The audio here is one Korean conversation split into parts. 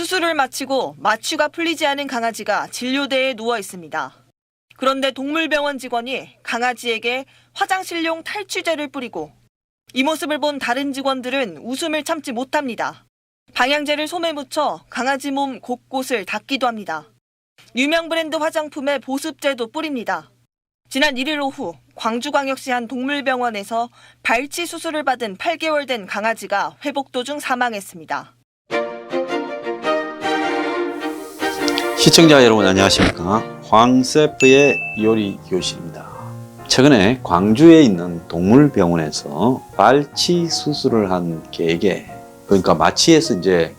수술을 마치고 마취가 풀리지 않은 강아지가 진료대에 누워 있습니다. 그런데 동물병원 직원이 강아지에게 화장실용 탈취제를 뿌리고 이 모습을 본 다른 직원들은 웃음을 참지 못합니다. 방향제를 솜에 묻혀 강아지 몸 곳곳을 닦기도 합니다. 유명 브랜드 화장품에 보습제도 뿌립니다. 지난 1일 오후 광주광역시 한 동물병원에서 발치 수술을 받은 8개월 된 강아지가 회복 도중 사망했습니다. 시청자 여러분 안녕하십니까? 황세프의 요리 교실입니다. 최근에 광주에 있는 동물병원에서 발치 수술을 한 개에게 그러니까 마취해서 이제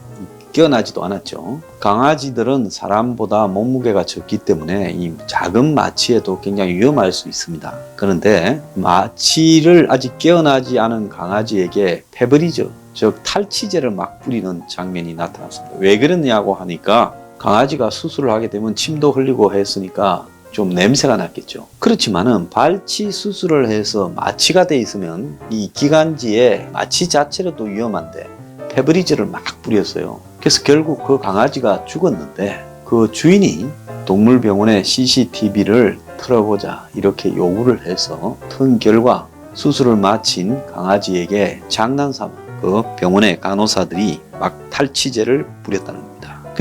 깨어나지도 않았죠. 강아지들은 사람보다 몸무게가 적기 때문에 이 작은 마취에도 굉장히 위험할 수 있습니다. 그런데 마취를 아직 깨어나지 않은 강아지에게 페브리즈 즉 탈취제를 막 뿌리는 장면이 나타났습니다. 왜 그러냐고 하니까 강아지가 수술을 하게 되면 침도 흘리고 했으니까 좀 냄새가 났겠죠. 그렇지만은 발치 수술을 해서 마취가 돼 있으면 이 기관지에 마취 자체로도 위험한데 페브리즈를 막 뿌렸어요. 그래서 결국 그 강아지가 죽었는데 그 주인이 동물병원의 CCTV를 틀어보자 이렇게 요구를 해서 튼 결과 수술을 마친 강아지에게 장난삼아 그 병원의 간호사들이 막 탈취제를 뿌렸다는 겁니다.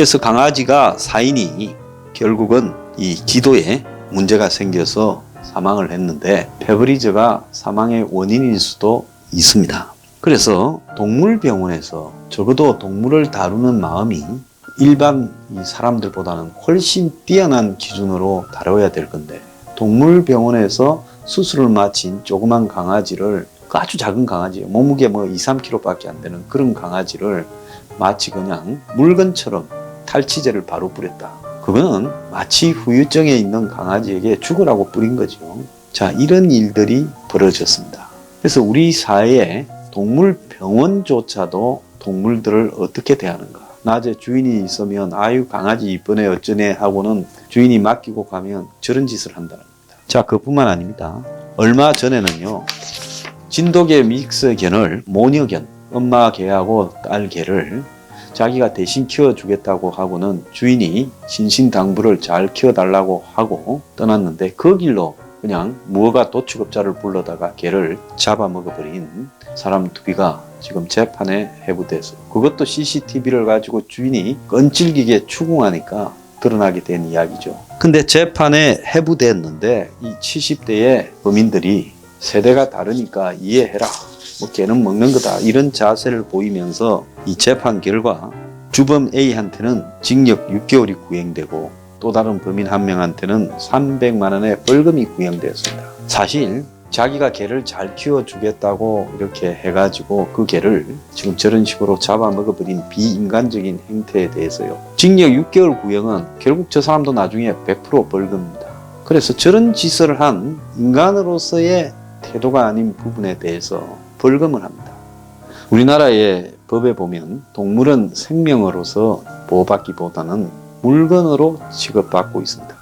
그래서 강아지가 사인이 결국은 이 기도에 문제가 생겨서 사망을 했는데 페브리즈가 사망의 원인일 수도 있습니다. 그래서 동물병원에서 적어도 동물을 다루는 마음이 일반 이 사람들보다는 훨씬 뛰어난 기준으로 다뤄야 될 건데 동물병원에서 수술을 마친 조그만 강아지를 그 아주 작은 강아지 몸무게 뭐 2, 3kg밖에 안 되는 그런 강아지를 마치 그냥 물건처럼 탈취제를 바로 뿌렸다. 그거는 마치 후유증에 있는 강아지에게 죽으라고 뿌린 거죠. 자, 이런 일들이 벌어졌습니다. 그래서 우리 사회에 동물 병원조차도 동물들을 어떻게 대하는가. 낮에 주인이 있으면 아유 강아지 이쁘네 어쩌네 하고는 주인이 맡기고 가면 저런 짓을 한다는 겁니다. 자, 그뿐만 아닙니다. 얼마 전에는요. 진돗개 믹스 견을 모녀견 엄마 개하고 딸 개를 자기가 대신 키워주겠다고 하고는 주인이 신신당부를 잘 키워달라고 하고 떠났는데 그 길로 그냥 무허가 도축업자를 불러다가 개를 잡아먹어버린 사람 두비가 지금 재판에 해부돼서 그것도 CCTV를 가지고 주인이 끈질기게 추궁하니까 드러나게 된 이야기죠. 근데 재판에 해부됐는데 이 70대의 범인들이 세대가 다르니까 이해해라. 뭐 개는 먹는 거다 이런 자세를 보이면서 이 재판 결과 주범 A한테는 징역 6개월이 구형되고 또 다른 범인 한 명한테는 300만 원의 벌금이 구형되었습니다. 사실 자기가 개를 잘 키워주겠다고 이렇게 해가지고 그 개를 지금 저런 식으로 잡아먹어버린 비인간적인 행태에 대해서요. 징역 6개월 구형은 결국 저 사람도 나중에 100% 벌금입니다. 그래서 저런 짓을 한 인간으로서의 태도가 아닌 부분에 대해서 벌금을 합니다. 우리나라의 법에 보면 동물은 생명으로서 보호받기보다는 물건으로 취급받고 있습니다.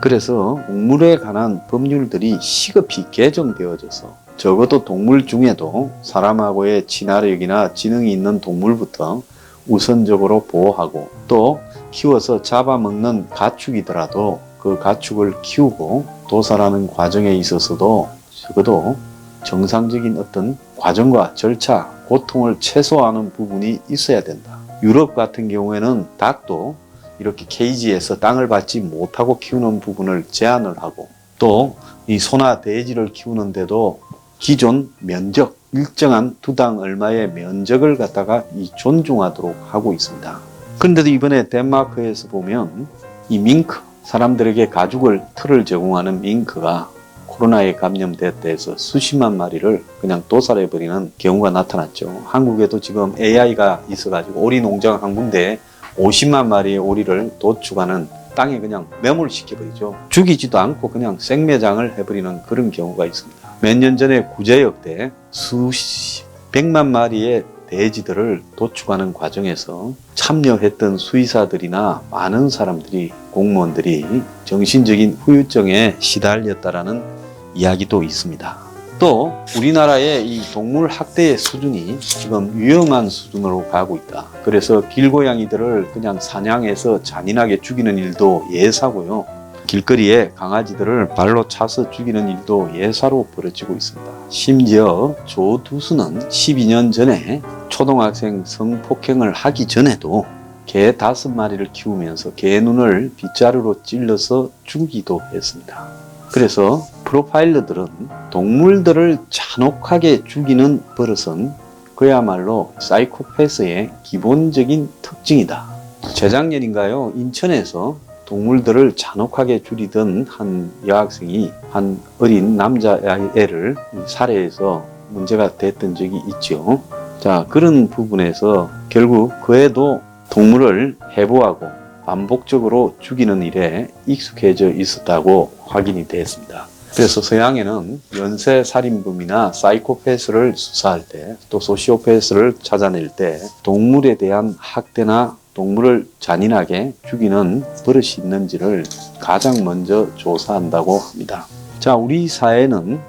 그래서 동물에 관한 법률들이 시급히 개정되어져서 적어도 동물 중에도 사람하고의 친화력이나 지능이 있는 동물부터 우선적으로 보호하고 또 키워서 잡아먹는 가축이더라도 그 가축을 키우고 도살하는 과정에 있어서도 적어도 정상적인 어떤 과정과 절차, 고통을 최소화하는 부분이 있어야 된다. 유럽 같은 경우에는 닭도 이렇게 케이지에서 땅을 받지 못하고 키우는 부분을 제한을 하고 또 이 소나 돼지를 키우는데도 기존 면적 일정한 두 당 얼마의 면적을 갖다가 이 존중하도록 하고 있습니다. 그런데도 이번에 덴마크에서 보면 이 밍크 사람들에게 가죽을 틀을 제공하는 밍크가 코로나에 감염됐다 해서 수십만 마리를 그냥 도살해버리는 경우가 나타났죠. 한국에도 지금 AI가 있어가지고 오리 농장 한 군데에 50만 마리의 오리를 도축하는 땅에 그냥 매몰시켜버리죠. 죽이지도 않고 그냥 생매장을 해버리는 그런 경우가 있습니다. 몇 년 전에 구제역 때 수십, 백만 마리의 돼지들을 도축하는 과정에서 참여했던 수의사들이나 많은 사람들이 공무원들이 정신적인 후유증에 시달렸다라는 이야기도 있습니다. 또 우리나라의 이 동물 학대의 수준이 지금 위험한 수준으로 가고 있다. 그래서 길고양이들을 그냥 사냥해서 잔인하게 죽이는 일도 예사고요. 길거리에 강아지들을 발로 차서 죽이는 일도 예사로 벌어지고 있습니다. 심지어 조두수는 12년 전에 초등학생 성폭행을 하기 전에도 개 다섯 마리를 키우면서 개 눈을 빗자루로 찔러서 죽이기도 했습니다. 그래서 프로파일러들은 동물들을 잔혹하게 죽이는 버릇은 그야말로 사이코패스의 기본적인 특징이다. 재작년인가요? 인천에서 동물들을 잔혹하게 죽이던 한 여학생이 한 어린 남자애를 살해해서 문제가 됐던 적이 있죠. 자, 그런 부분에서 결국 그 애도 동물을 해부하고 반복적으로 죽이는 일에 익숙해져 있었다고 확인이 됐습니다. 그래서 서양에는 연쇄 살인범이나 사이코패스를 수사할 때 또 소시오패스를 찾아낼 때 동물에 대한 학대나 동물을 잔인하게 죽이는 버릇이 있는지를 가장 먼저 조사한다고 합니다. 자, 우리 사회는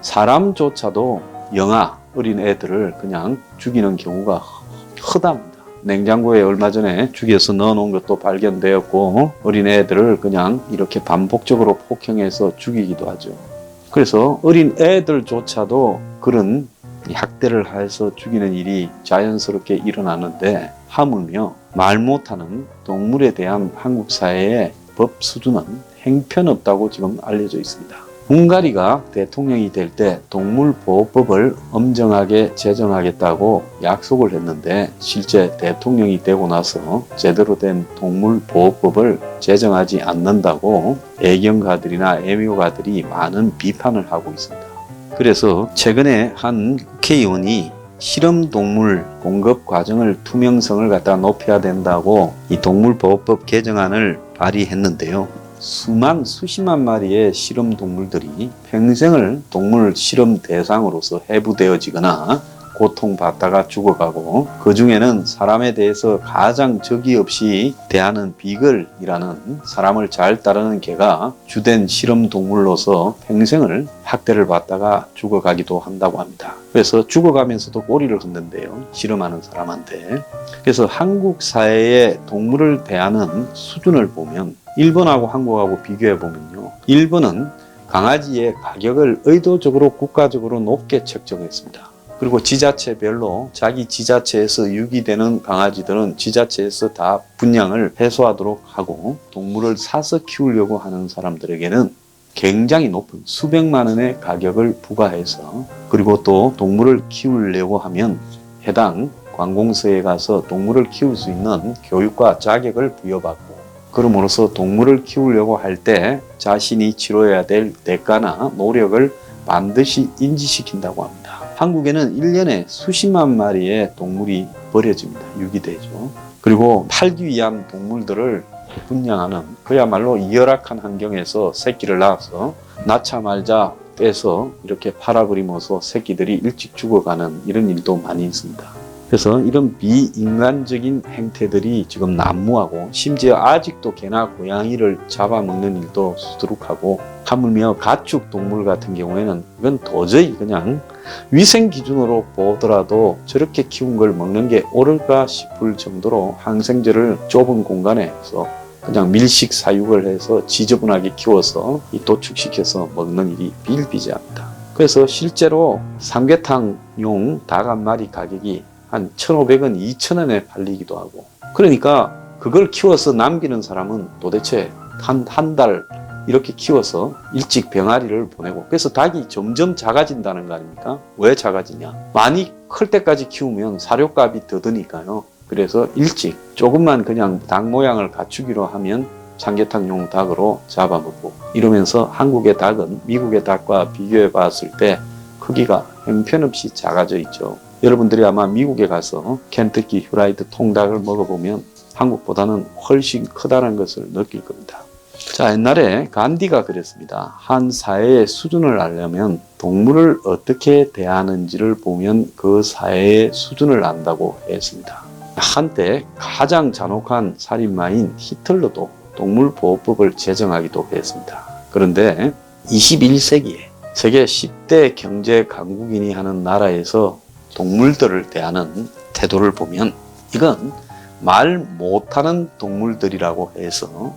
사람조차도 영아 어린 애들을 그냥 죽이는 경우가 허다합니다. 냉장고에 얼마 전에 죽여서 넣어놓은 것도 발견되었고 어린 애들을 그냥 이렇게 반복적으로 폭행해서 죽이기도 하죠. 그래서 어린 애들조차도 그런 학대를 해서 죽이는 일이 자연스럽게 일어나는데 하물며 말 못하는 동물에 대한 한국 사회의 법 수준은 행편없다고 지금 알려져 있습니다. 헝가리가 대통령이 될 때 동물보호법을 엄정하게 제정하겠다고 약속을 했는데 실제 대통령이 되고 나서 제대로 된 동물보호법을 제정하지 않는다고 애경가들이나 애묘가들이 많은 비판을 하고 있습니다. 그래서 최근에 한 국회의원이 실험 동물 공급 과정을 투명성을 갖다 높여야 된다고 이 동물보호법 개정안을 발의했는데요. 수만 수십만 마리의 실험 동물들이 평생을 동물 실험 대상으로서 해부되어지거나 고통받다가 죽어가고 그 중에는 사람에 대해서 가장 적이 없이 대하는 비글이라는 사람을 잘 따르는 개가 주된 실험 동물로서 평생을 학대를 받다가 죽어가기도 한다고 합니다. 그래서 죽어가면서도 꼬리를 흔든대요. 실험하는 사람한테. 그래서 한국 사회의 동물을 대하는 수준을 보면 일본하고 한국하고 비교해 보면요. 일본은 강아지의 가격을 의도적으로 국가적으로 높게 책정했습니다. 그리고 지자체별로 자기 지자체에서 유기되는 강아지들은 지자체에서 다 분양을 해소하도록 하고 동물을 사서 키우려고 하는 사람들에게는 굉장히 높은 수백만 원의 가격을 부과해서 그리고 또 동물을 키우려고 하면 해당 관공서에 가서 동물을 키울 수 있는 교육과 자격을 부여받고 그럼으로써 동물을 키우려고 할 때 자신이 치러야 될 대가나 노력을 반드시 인지시킨다고 합니다. 한국에는 1년에 수십만 마리의 동물이 버려집니다. 유기되죠. 그리고 팔기 위한 동물들을 분양하는 그야말로 열악한 환경에서 새끼를 낳아서 낳자 말자 떼서 이렇게 팔아버리면서 새끼들이 일찍 죽어가는 이런 일도 많이 있습니다. 그래서 이런 비인간적인 행태들이 지금 난무하고 심지어 아직도 개나 고양이를 잡아먹는 일도 수두룩하고 하물며 가축 동물 같은 경우에는 이건 도저히 그냥 위생 기준으로 보더라도 저렇게 키운 걸 먹는 게 옳을까 싶을 정도로 항생제를 좁은 공간에서 그냥 밀식 사육을 해서 지저분하게 키워서 이 도축시켜서 먹는 일이 비일비재합니다. 그래서 실제로 삼계탕용 닭 한 마리 가격이 한 1,500원, 2,000원에 팔리기도 하고 그러니까 그걸 키워서 남기는 사람은 도대체 한 한 달 이렇게 키워서 일찍 병아리를 보내고 그래서 닭이 점점 작아진다는 거 아닙니까? 왜 작아지냐? 많이 클 때까지 키우면 사료값이 더 드니까요. 그래서 일찍 조금만 그냥 닭 모양을 갖추기로 하면 삼계탕용 닭으로 잡아먹고 이러면서 한국의 닭은 미국의 닭과 비교해 봤을 때 크기가 형편없이 작아져 있죠. 여러분들이 아마 미국에 가서 켄터키 휴라이드 통닭을 먹어보면 한국보다는 훨씬 크다는 것을 느낄 겁니다. 자, 옛날에 간디가 그랬습니다. 한 사회의 수준을 알려면 동물을 어떻게 대하는지를 보면 그 사회의 수준을 안다고 했습니다. 한때 가장 잔혹한 살인마인 히틀러도 동물보호법을 제정하기도 했습니다. 그런데 21세기에 세계 10대 경제 강국인이 하는 나라에서 동물들을 대하는 태도를 보면 이건 말 못하는 동물들이라고 해서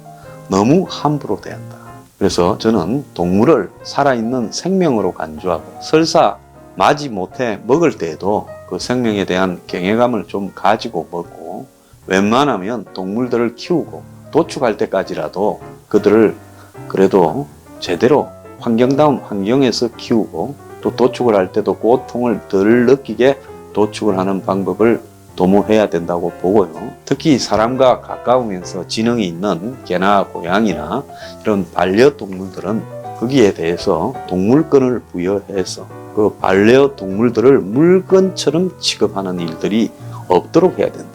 너무 함부로 대한다. 그래서 저는 동물을 살아있는 생명으로 간주하고 설사 마지 못해 먹을 때에도 그 생명에 대한 경외감을 좀 가지고 먹고 웬만하면 동물들을 키우고 도축할 때까지라도 그들을 그래도 제대로 환경다운 환경에서 키우고 또 도축을 할 때도 고통을 덜 느끼게 도축을 하는 방법을 도모해야 된다고 보고요. 특히 사람과 가까우면서 지능이 있는 개나 고양이나 이런 반려동물들은 거기에 대해서 동물권을 부여해서 그 반려동물들을 물건처럼 취급하는 일들이 없도록 해야 된다.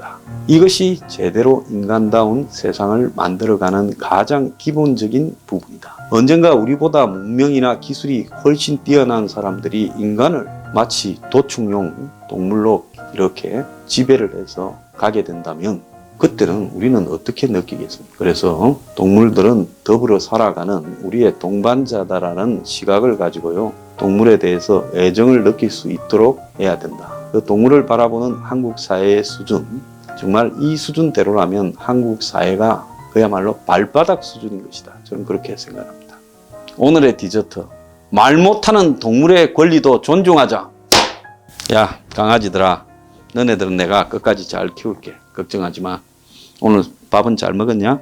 이것이 제대로 인간다운 세상을 만들어가는 가장 기본적인 부분이다. 언젠가 우리보다 문명이나 기술이 훨씬 뛰어난 사람들이 인간을 마치 도축용 동물로 이렇게 지배를 해서 가게 된다면 그때는 우리는 어떻게 느끼겠습니까? 그래서 동물들은 더불어 살아가는 우리의 동반자다라는 시각을 가지고요. 동물에 대해서 애정을 느낄 수 있도록 해야 된다. 그 동물을 바라보는 한국 사회의 수준, 정말 이 수준대로라면 한국 사회가 그야말로 발바닥 수준인 것이다. 저는 그렇게 생각합니다. 오늘의 디저트. 말 못하는 동물의 권리도 존중하자. 야, 강아지들아. 너네들은 내가 끝까지 잘 키울게. 걱정하지 마. 오늘 밥은 잘 먹었냐?